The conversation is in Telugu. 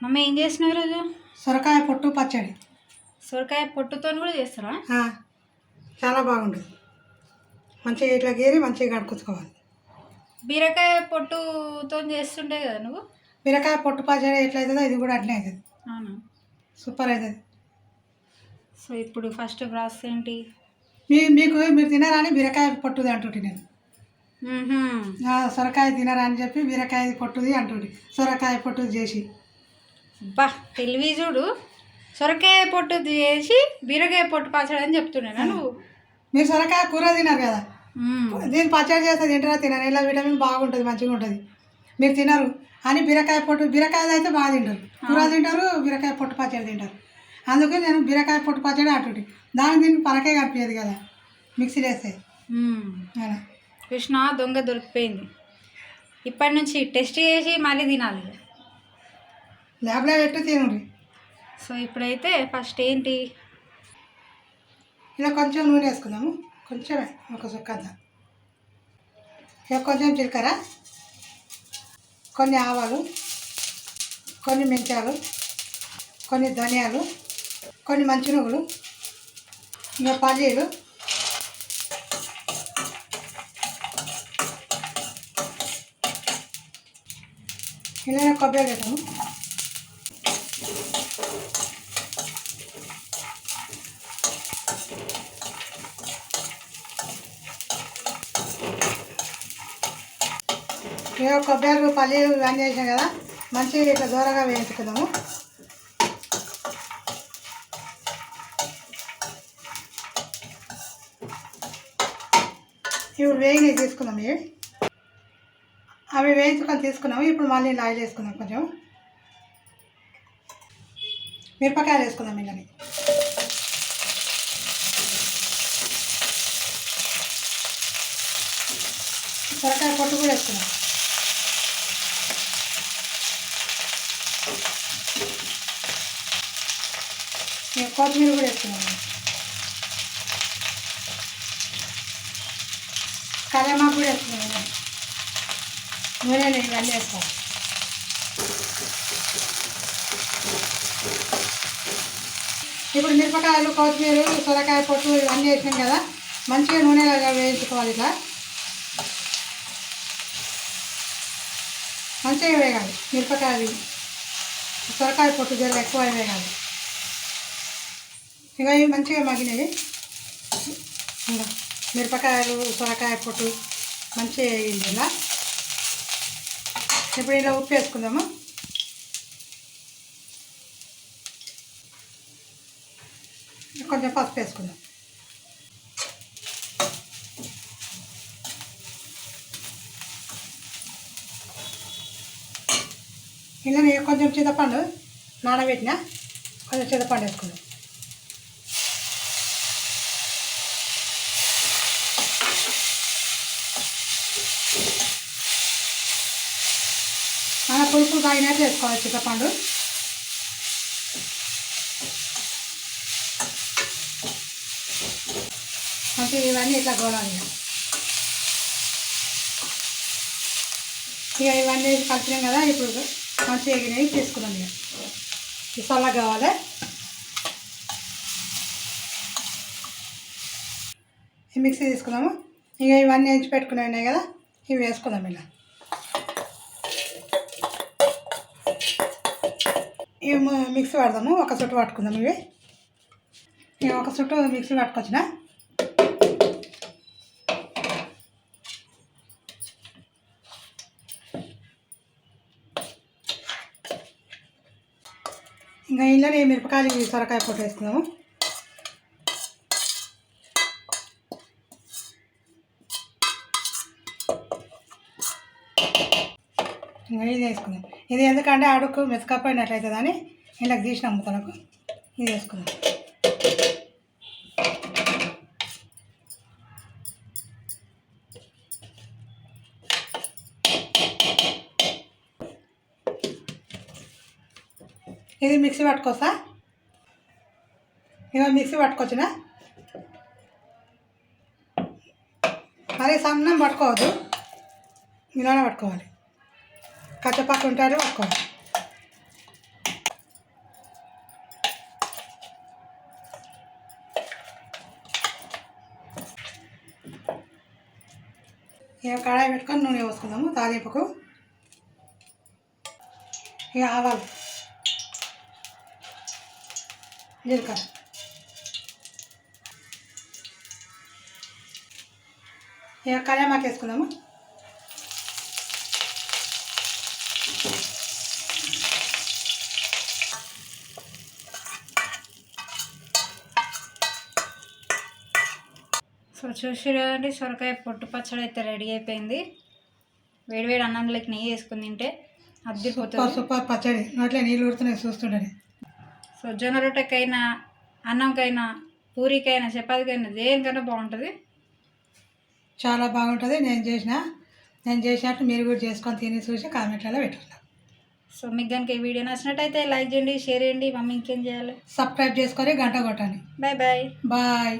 మమ్మీ ఏం చేసినావు ఈరోజు? సొరకాయ పొట్టు పచ్చడి. సొరకాయ పొట్టుతో కూడా చేస్తారా? చాలా బాగుంటుంది. మంచిగా ఇట్లా గీరి మంచిగా కడుక్కొచ్చుకోవాలి బీరకాయ పొట్టుతో చేస్తుండే కదా నువ్వు? బీరకాయ పొట్టు పచ్చడి ఎట్లయితుందో ఇది కూడా అట్లే అవుతుంది అవును? సూపర్ అవుతుంది సో ఇప్పుడు ఫస్ట్ ప్రాసెస్ ఏంటి? మీ మీకు మీరు తినారని బీరకాయ పొట్టుది అంటుంటి నేను. సొరకాయ తినరా అని చెప్పి బీరకాయ పొట్టుది అంటుంటి. సొరకాయ పొట్టుది చేసి. బా తెలివి చూడు సొరకాయ పొట్టు చేసి బీరకాయ పొట్టు పచ్చడి అని చెప్తున్నాను నువ్వు? మీరు సొరకాయ కూర తిన్నారు కదా. దీన్ని పచ్చడి చేస్తే తింటారా తినరు? ఇలా విటమిన్ బాగుంటుంది మంచిగా ఉంటుంది. మీరు తినరు. అని బీరకాయ పొట్టు బీరకాయ అయితే బాగా తింటారు. కూర తింటారు బీరకాయ పొట్టు పచ్చడి తింటారు. అందుకే నేను బీరకాయ పొట్టు పచ్చడి అంటుంటి. దానికి దీనికి పరకే కనిపించదు కదా మిక్సీలో వేస్తే. కృష్ణ దొంగ దొరికిపోయింది. ఇప్పటి నుంచి టెస్ట్ చేసి మళ్ళీ తినాలి. ల్యాబ్లో పెట్టి తినండి సో ఇప్పుడైతే ఫస్ట్ ఏంటి? ఇలా కొంచెం నూనె వేసుకుందాము. కొంచెమే ఒక సుక్కంత ఇక కొంచెం జీలకర్ర కొన్ని ఆవాలు కొన్ని మెంతాలు కొన్ని ధనియాలు కొన్ని మంచి నువ్వులు ఇంకా పల్లీలు. ఇలా కొబ్బరి పెట్టాము ఇక కొబ్బరి పల్లీలు ఇవన్నీ వేసాం కదా మంచిగా ఇట్లా దూరంగా వేయించుకుందాము. ఇప్పుడు వేగినవి తీసుకున్నాం ఇవి. అవి వేయించుకొని తీసుకున్నాము ఇప్పుడు మళ్ళీ ఆయిల్ వేసుకుందాం కొంచెం. మిరపకాయలు వేసుకుందాం ఇళ్ళని సొరకాయ పొట్టు కూడా వేసుకున్నాం నేను కొత్తిమీర కూడా వేస్తున్నాను. కరేమాకు కూడా వేస్తున్నాను. నూనెలో ఇవన్నీ వేసుకోవాలి ఇప్పుడు మిరపకాయలు కొత్తిమీర సొరకాయ పొట్టు ఇవన్నీ వేసినాం కదా మంచిగా నూనెలో వేయించుకోవాలి ఇట్లా. మంచిగా వేగాలి మిరపకాయలు. సొరకాయ పొట్టు జర ఎక్కువ వేగాలి ఇక ఇవి మంచిగా మగినవి ఇంకా మిరపకాయలు సొరకాయ పొట్టు మంచిగా వేగింది ఇలా. ఇప్పుడు ఇలా ఉప్పు వేసుకుందాము? కొంచెం పసుపు వేసుకుందాం. ఇలా నేను కొంచెం చింతపండు నానబెట్టిన? కొంచెం చింతపండు వేసుకుందాం. పులుపుగా అయినా తాగినట్టు వేసుకోవాలి చింతపండు అంటే ఇవన్నీ ఇట్లా గోలాలి ఇక. ఇవన్నీ వేసి కలిపినాం కదా ఇప్పుడు మంచిగా ఎగినవి తీసుకున్నాం ఇక. ఈ చల్లగా కావాలి. ఈ మిక్సీ తీసుకున్నాము ఇక ఇవన్నీ ఎంచి పెట్టుకునే ఉన్నాయి కదా ఇవి వేసుకుందాం ఇలా ఇవి మిక్సీ పడదాము ఒక చుట్టు పట్టుకుందాం ఇవి. ఇవి ఒక చుట్టు మిక్సీ పట్టుకొచ్చిన. ఇంకా ఇంట్లోనే మిరపకాయలు సొరకాయ పొట్టు వేసుకుందాము. ఇంకా ఇది వేసుకుందాం. ఇది ఎందుకంటే అడుగు మెతకపోయినట్లయితుంది అని ఇలా తీసిన ముక్కలకు. ఇది వేసుకుందాం. ఇది మిక్సీ పట్టుకోసా ఇక మిక్సీ పట్టుకొచ్చిన? మరి సన్నం పట్టుకోవద్దు. ఇలానే పట్టుకోవాలి. కట్టపాకు ఉంటారు ఒక్క కడాయి పెట్టుకొని నూనె పోసుకుందాము తాలింపుకు. ఇక ఆవాలు. జీలకర్ర. ఇక కళ్యామాకు వేసుకుందాము. సో చూసిరండి సొరకాయ పొట్టు పచ్చడి అయితే రెడీ అయిపోయింది. వేడివేడి అన్నంలోకి నెయ్యి వేసుకుని తింటే సూపర్ అద్దరిపోతుంది సూపర్ పచ్చడి. నోట్లో నీళ్ళు ఉడుతున్నాయి చూస్తుండని. సో జొన్న రొట్టెకైనా అన్నంకైనా పూరికైనా చపాతీకైనా దేనికైనా బాగుంటుంది. చాలా బాగుంటుంది. నేను చేసిన నేను చేసినట్టు మీరు కూడా చేసుకొని తిని చూసి కామెంట్లలో పెట్టుకున్నాను సో మీకు కనుక ఈ వీడియో నచ్చినట్టయితే లైక్ చేయండి షేర్ చేయండి. మమ్మీ ఇంకేం చేయాలి? సబ్స్క్రైబ్ చేసుకొని గంట కొట్టండి. Bye bye. బాయ్.